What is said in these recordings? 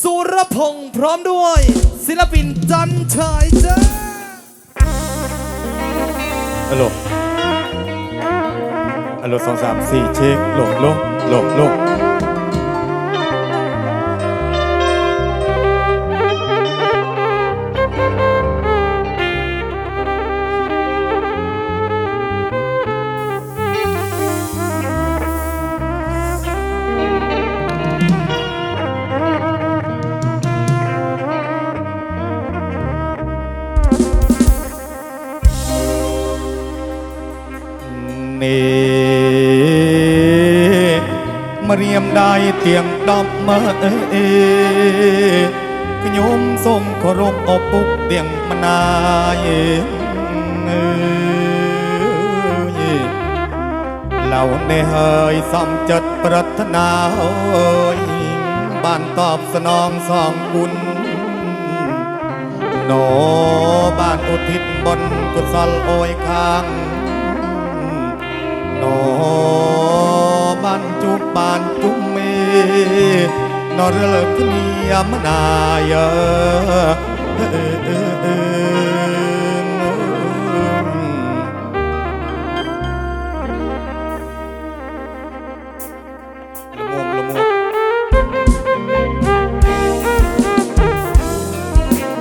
สุรพงษ์พร้อมด้วย ศิลปินจันชายจ้าฮัลโหลฮัลโหลสองสามสี่เช็คโหลโหลโหลโหลบ ដៃទាំង10មើអេខ្ញុំសូមគោរពអពុកទាំងម្ដាយអើយឡៅនេះហើយសំចិត្តប្រាថ្នាអើយបានតបស្នងសងគុណណូបានឧទ្ទិតបុណ្យកុសលអើយខាងណូបានជួបបានជុំ 너를 그리하나여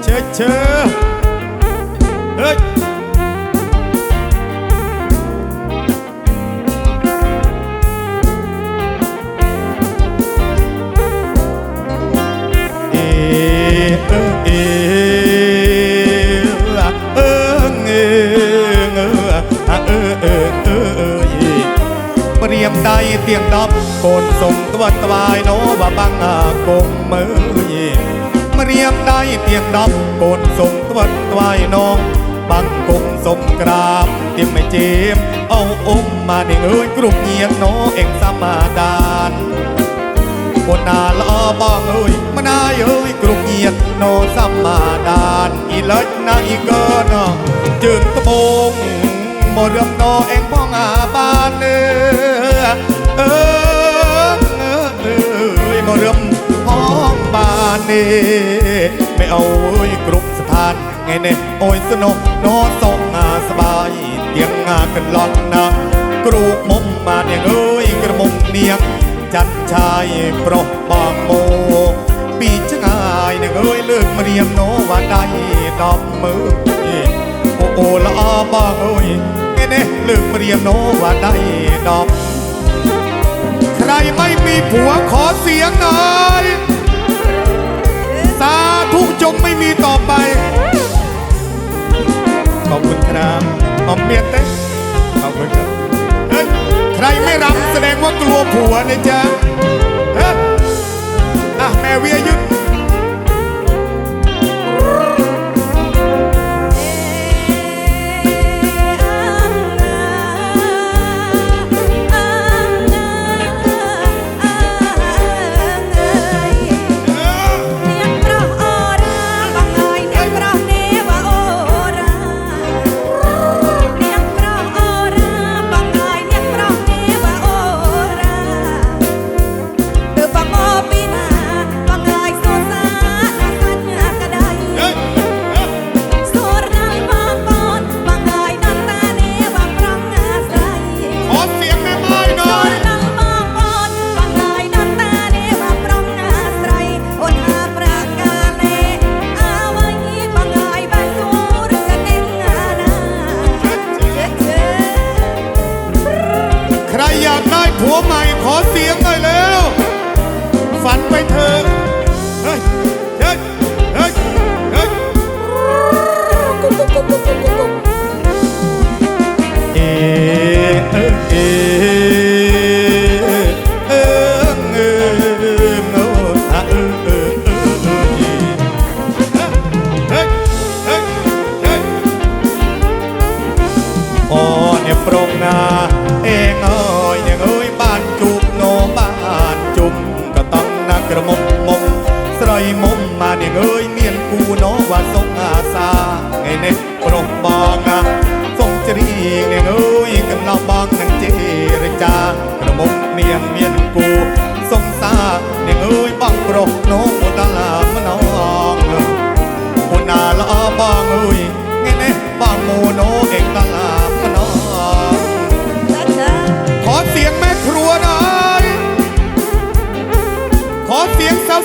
제철 ยมานาเอ้ยกรุกเงียดโนสัมมาดานอีเล็กนาอีเกินจึงตะบงบ่เรื่องโนเองพ้องอาบานเอ้อเออเออเอ้ยบ่เรื่องพ้องบานเอ้ไม่เอาเอ้ยกรุกสถานไงเนี่ยโอ้ยสนุกโนสองอาสบาย เตียงงากันหลอนนะกรุกมุมมาเนี่ยเอ้ยกระมุมเนียงจันชายปรดบางโมปีชะงายเนี่ยเอ้ยเลิกมาเรียมโนว่าได้ดอกมือโอ้โอละอาบ้างเอ้ยเน่เน่เลิกมาเรียมโนว่าได้ดอก ใครไม่มีผัวขอเสียงหน่อย one time.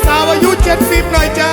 สาวอายุ 70 หน่อยจ้า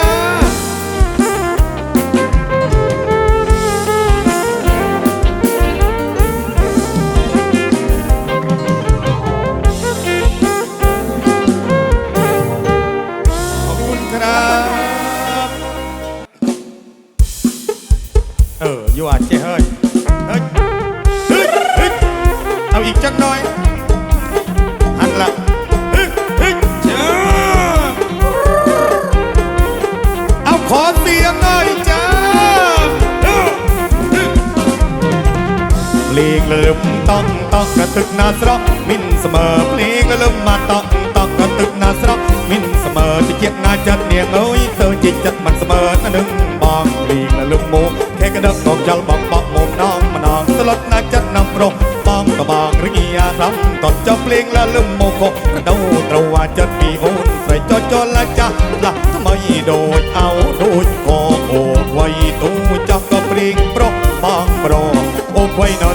ណាស្រកមិនស្មើភ្នែកលឹមមកតក់តក់ក៏ទឹកណាស្រកមិនស្មើជាជាតិណាចិត្តនាងអើយទើជាចិត្តមិនស្មើនឹងបងភ្នែកលឹមមកខេកដឹកកងចលបងបក់មុំណងម្ដងស្លុតណាចិត្តណាំប្រុសបងក៏បងរងារំតត់ចុះភ្លេងលលឹមមកក៏ដូវត្រូវអាចិត្តពីអូនស្រីចុចចលាចាស់ឡាស់ថ្មីដូចអោដូចក៏អូវ័យទូចោះក៏ព្រៀងប្រុសបងប្រុសអូវ័យណ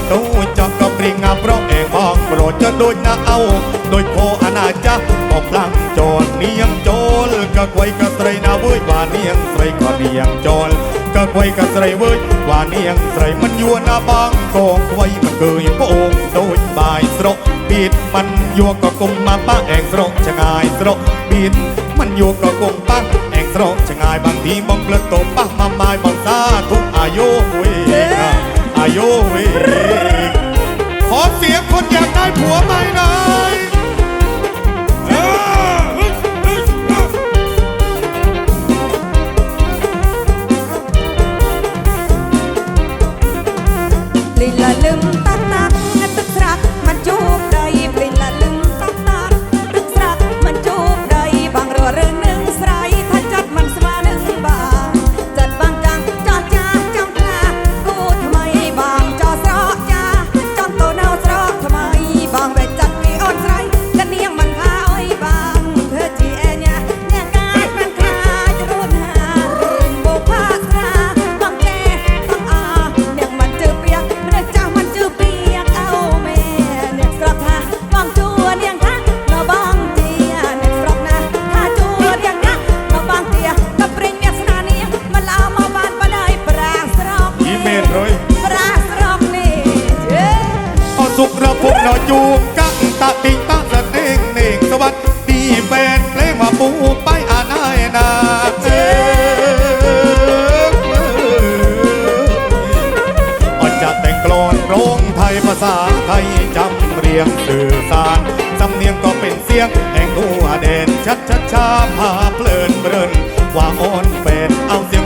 រត់ចដូចណាអោដោយខោអាណាចាស់អបឡាំងចោលនាងចូលក៏ខ្វៃក៏ស្រីណាវើយបាននាងស្រីក៏នាងចូលក៏ខ្វៃក៏ស្រីវើយបាននាងស្រីមិនយួរណាបងកងខ្វៃមិនឃើញពងដូចបាយស្រកពីតមិនយួរក៏គុំមកបាក់អែងស្រកចងាយស្រកពីតមិនយួរក៏គុំបាក់អែងស្រកចងាយបានទីបងផ្លឹកទៅប៉ះមកបាយបងសាទុកអាយុវេអាយុវេ เสียคนอยากได้ผัวไปหนะ เพลินเบินว่าอ่อนเป็นเอาเสียง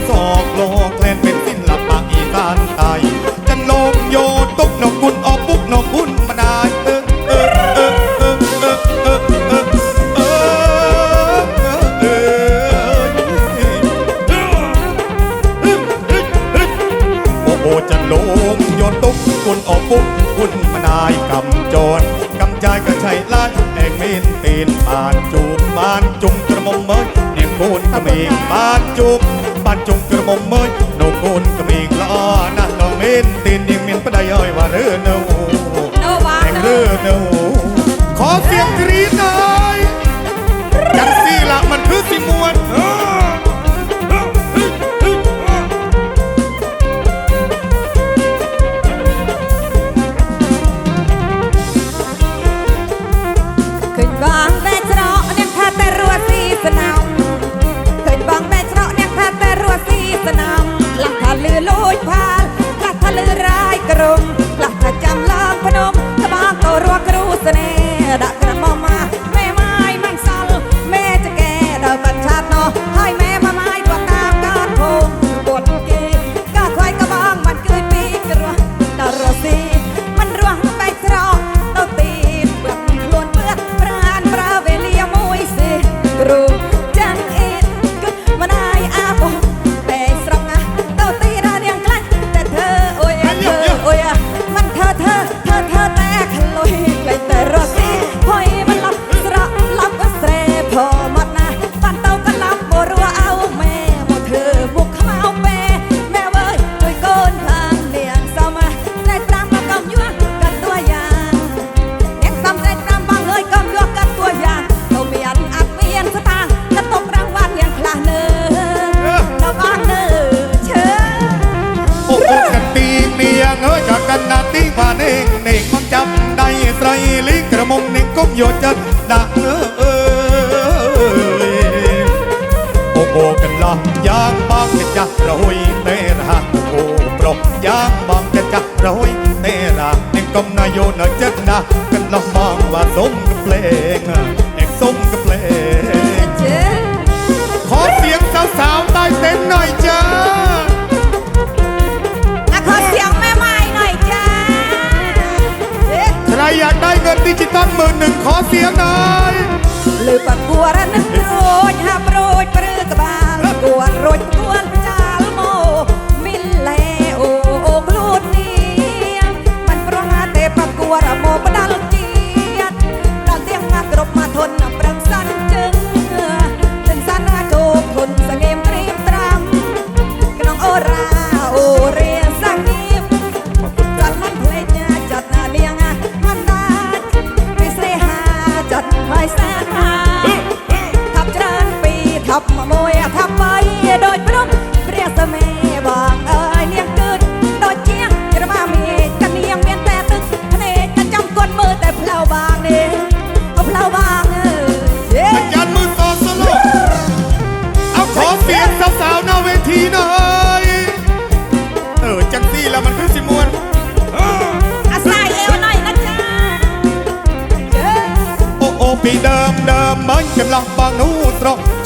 Jonah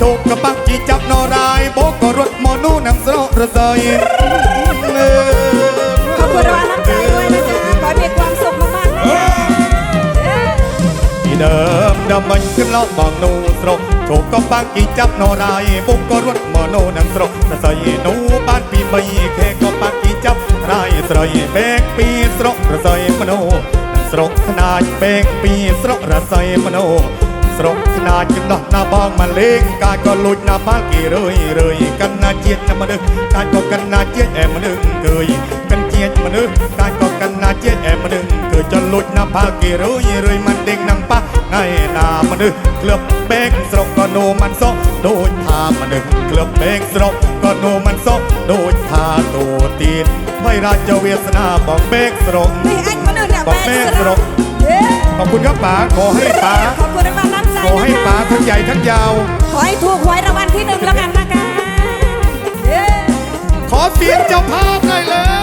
ជោគកបាក់ជីចាប់នរាយបោកក៏រត់មកនោះនឹងស្រោរសើយខបរអានំជួយด้วยนะคะขอให้มีความสุขมากๆนะคะពីដើមដល់មិញកន្លងមកនោះស្រុកជោគកបាក់ជីចាប់នរាយបោកក៏រត់មកនោះនឹងស្រុករសើយនោះបានពីបីខេកបាក់ជីចាប់រាយស្រីពេកពីស្រុករសើយមនុស្សស្រុកខ្នាចពេកពីស្រុករសើយមនុស្ស ស្រុកស្នាចំណោះណាបងមកលេងកាចក៏លួចណាបាល់គេរឿយរឿយកណ្ណាជាតិណាមនុស្សកាចក៏កណ្ណាជាតិអែមនុស្សឃើយកណ្ជាតិមនុស្សកាចក៏កណ្ណាជាតិអែមនុស្សឃើយចលួចណាបាល់គេរឿយរឿយមិនដេកនឹងប៉ះណៃណាមនុស្សក្លឹបពេកស្រុកក៏នោមិនសោះដូចថាមនុស្សក្លឹបពេកស្រុកក៏នោមិនសោះដូចថាតូទៀនភ័យរាជវាសនាបងពេកស្រុកនេះអញមនុស្សអ្នកពេកស្រុកអរគុណครับป๋าขอให้ป๋าขอบคุณมาก ขอให้ป่าทั้งใหญ่ทั้งยาว ขอให้ถูกหวยรางวัลที่หนึ่งแล้วกันนะคะขอเสียงเจ้าภาพหน่เลย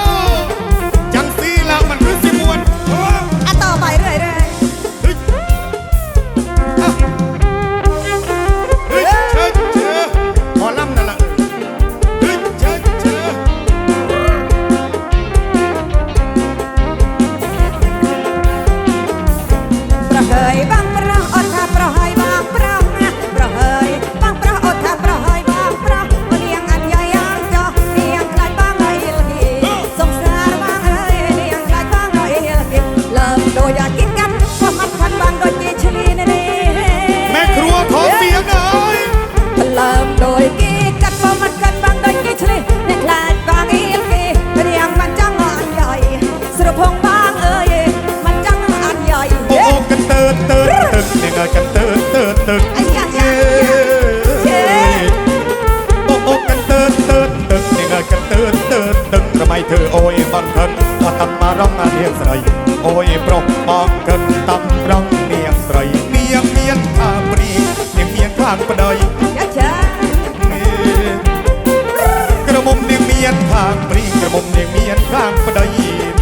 មុំនាងមានខាងប្តី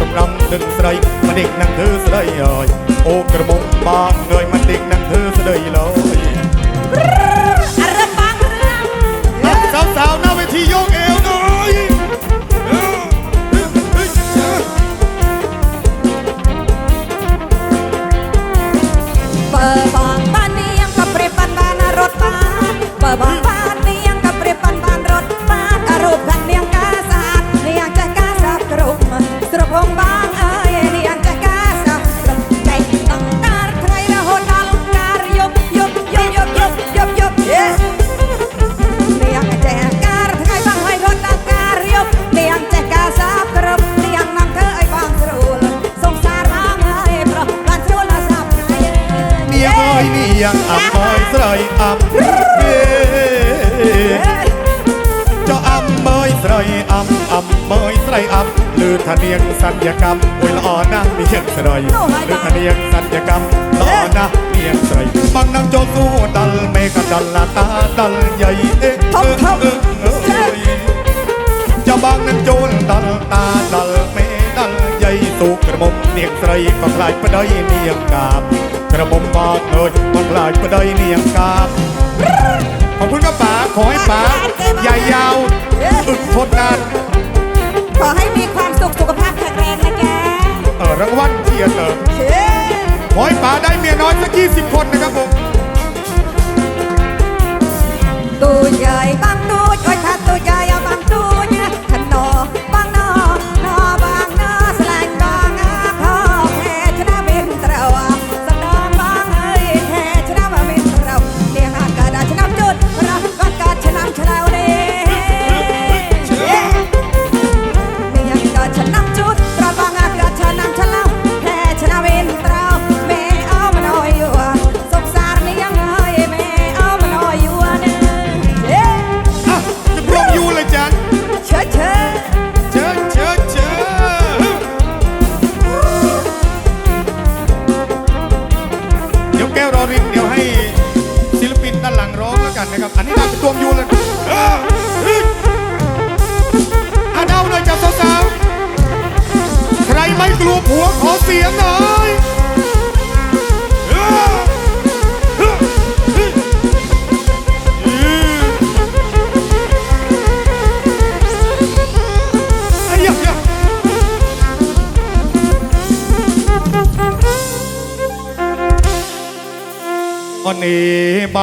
កំឡំនឹងស្រីមិនដេកនឹងធ្វើស្រីអើយអូក្រមុំបងអើយមិនដេកនឹងធ្វើស្រីឡើយ ថានាងសន្យកម្មមួយល្អណាស់នាងស្រីឬថានាងសន្យកម្មល្អណាស់នាងស្រីបងនឹងចូលសួរដល់មេក៏ដល់ឡាតាដល់យាយអេធំធំចាំបងនឹងចូលដល់តាដល់មេដល់យាយទូក្រមុំនាងស្រីក៏ខ្លាចប្តីនាងកាបក្រមុំបត់ដូចក៏ខ្លាចប្តីនាងកាប 20 คนนะครับผม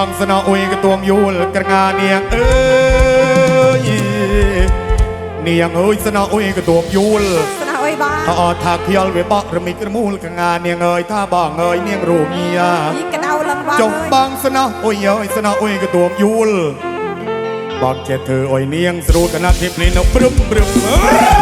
ងស្នោអ៊ុយកទួងយូលក្រងានាងអើយនាងអើយស្នោអ៊ុយកទួងយូលស្នោអ៊ុយបាទអត់ថាខ្យល់វាបក់រមិចរមូលក្រងានាងអើយថាបងអើយនាងរូបញាកដៅឡើងបងចុះបងស្នោអ៊ុយអើយស្នោអ៊ុយកទួងយូលបងចេះធ្វើអ៊ុយនាងស្រួលកណាត់ពីព្រីនៅព្រឹមព្រឹមអើយ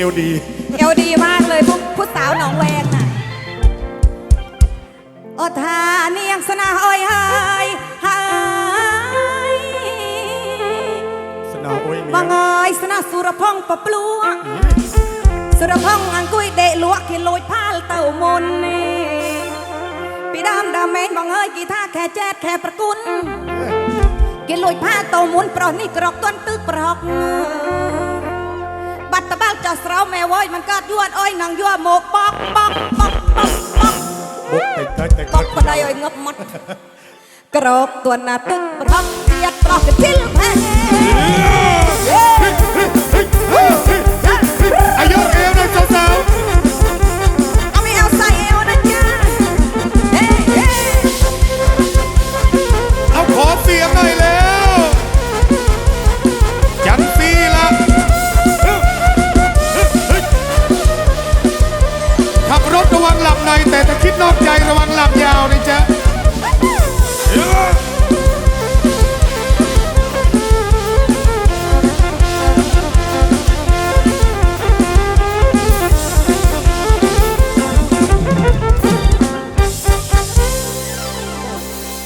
อ้เอวดี เอวดีมากเลยผู้ผู้สาวหนองแวงน่ะโอ้ทาเนียงสนาอ้อยหายหายสนาวโอ้ยเมีบายงเอ้ยสนาสุรพงษ์ปะปลัวสุรพงษ์อังกุยเดะลวกกินลอยพาลเต่ามนนี่ปีดามดามเมนบางเอ้ยกีท่าแค่แจ๊ดแค่ประกุนกินลอยพาเต่ามุนปรอนี่กรอกต้นตึกปรอกบัตรตะบ้าจะสราวแม่เว้ បាត់តបាល់ចោះស្រោមែវអើយមិនកើតយួនអើយនឹងយួមកបកបកបកបកបកបុកតិចតិចបកបដៃឲ្យងប់មុតក្រោកទวนណាទឹកប្រកទៀតប្រកគិលហេអាយុ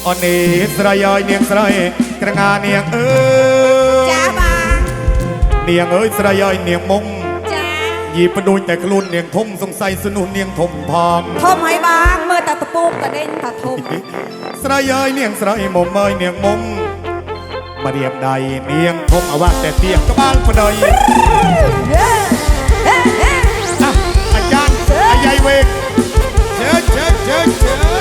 អនីស្រីអើយនាងស្រីក្រងានាងអើយចាបាទនាងអើយស្រីអើយនាងមុំចាយីបដូចតែខ្លួននាងធំសង្ស័យសនុះនាងធំផងធំហើយបងមើលតែតពូកក៏ដេញថាធំស្រីអើយនាងស្រីមុំអើយនាងមុំមករៀបដៃនាងធំអវៈតែទៀងក្បាលប្តីអាចារ្យអាយវេកជើជើជើជើ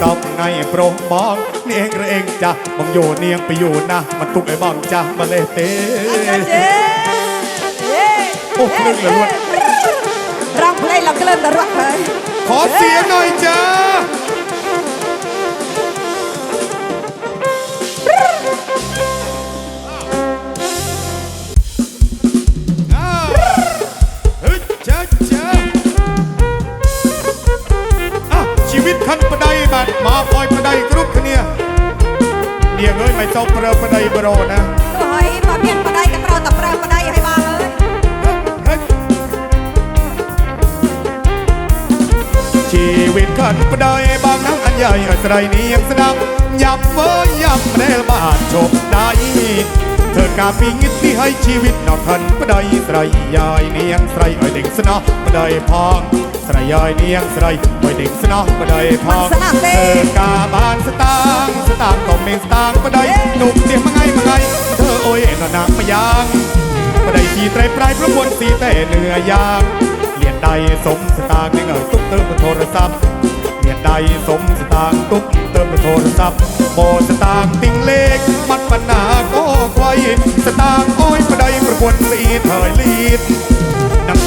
ซอบไงโปร่มองเนียงกระเองจ้ะมองอยู่เนียงไปอยู่นะ มันตุกไอ้บองจ้ะมาเลยเต้โอ้เล่นเลยล้วนร้องเพลงเราก็เล่นตลอดเลยขอเสียงหน่อยจ้า មិនចុះព្រើប្តីប្រូណាហើយបើមានប្តីក៏ប្រតប្រើប្តីឲ្យបានហើយជីវិតខាត់ប្តីបងនឹងអញ្ញាយឲ្យស្រីនាងស្ដាប់យ៉ាប់មើលយ៉ាប់ដែលបានជប់ដៃធ្វើការពីងិតទីឲ្យជីវិតនៅខាត់ប្តីស្រីយាយនាងស្រីឲ្យដេកស្នោះប្តីផង ใส่ยายเนียงใส่ไอเด็กสนอปะไดพองใส่ยายเนียงใส่ไอเด็กสนอปะไดพองเธอกาบานสตางค์สตางค์ก็ไม่สตางค์ปะไดหนุ่มเสียงมาไงมาไงเธอโอ้ยนอนนักมายัง บ่ได้สีไตรปลายประมวลสีแต่เหนือยางเหรียญ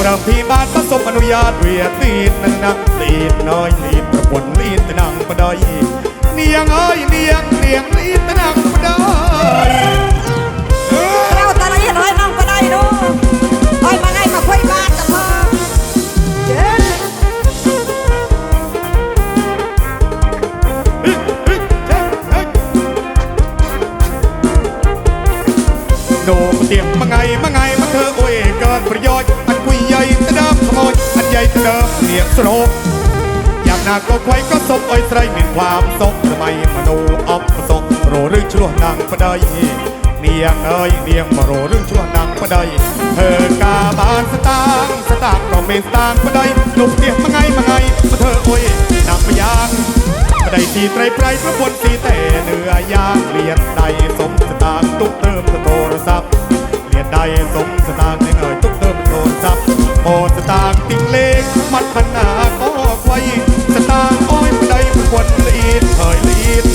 ระพิบาลผสมอนุญาตเวียตีดนังนักลีดน้อยลีดประปนลีดแต่นังประดอยเนียงเอ้ยเนียงเนียง ดิมเนียสโรกอยากหนาก็ไว้ก็ศพอ้อยใส่มีความศพทำไมมโนออฟประสบโรหรือชั่วนางประไดเนียงเอ้ยเนียงมาโรหรือชั่วนางประไดเธอกาบานสตางสตางค์ก็ไม่สตางประไดลุกเตียงมาไงมาไงมาเธอโอ้ยนางพยางไม่ได้สีไตรไพรพระบนสีแต่เนื้อยางเลียดใดสมสตางตุกเติมโทรศัพท์เลียดใดสมสตางค์ในเอ่ พันหนาก็ไว้สตางอ้อยผู้ใด้ควรลีดเฮยลีด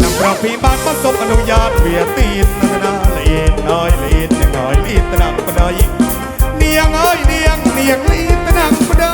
นำเราพี่บ้านมาสมอนุญาตเวียตีนนาลีดน้อยลีดน้อยลีดตะนังผู้ใดเนียงเอ้ยเนียงเนียงลีดตะนังผู้ใด